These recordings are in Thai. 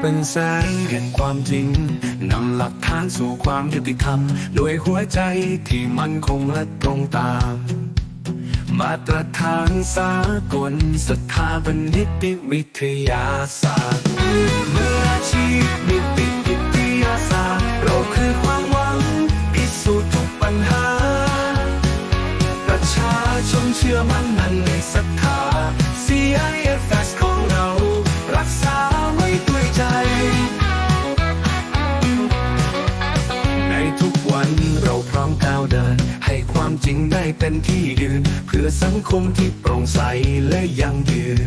เป็นแสงแห่งความจริงนำหลักฐานสู่ความยุติธรรมด้วยหัวใจที่มั่นคงและตรงตาม มาตรฐานสากลสถาบันนิติวิทยาศาสตร์เมื่ออาชีพนิติวิทยาศาสตร์ เราคือความหวังพิสูจน์ทุกปัญหา ประชาชนเชื่อมั่นมั่นในศรั เป็นที่ยืน เพื่อสังคมที่โปร่งใสและยั่งยืน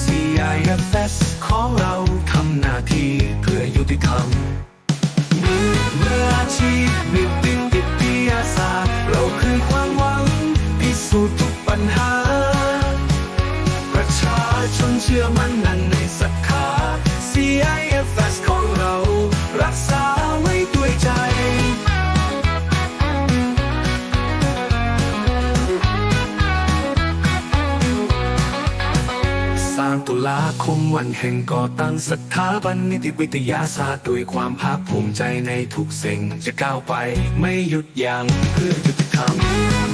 CIFS ของเราทำหน้าที่เพื่อยุติธรรมมืออาชีพนิติวิทยาศาสตร์ เราคือความหวังพิสูจน์ทุกปัญหา ประชาชนเชื่อมั่นนั่นในศรัทธา CIFS ลาคมวันแห่งก่อตั้งสถาบันนิติวิทยาศาสตร์ด้วยความภาคภูมิใจในทุกสิ่งจะก้าวไปไม่หยุดยั้งเพื่อยุติธรรม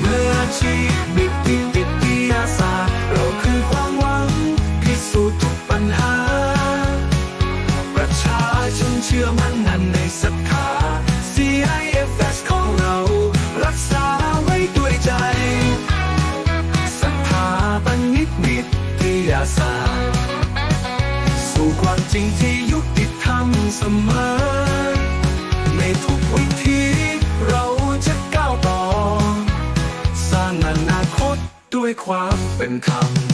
เมื่ออาชีพนิตวิทยาศาสตร์ เราคือความหวังพิสูจน์ทุกปัญหา ประชาชนเชื่อมั่นนั่นในศรัทธา CIFS ของเรา รักษาไว้ด้วยใจสถาบันนิติวิทยาศาสตร์ สู่ความจริงที่ยุติธรรมเสมอ ในทุกวิธีเราจะก้าวต่อ สร้างอนาคตด้วยความเป็นธรรม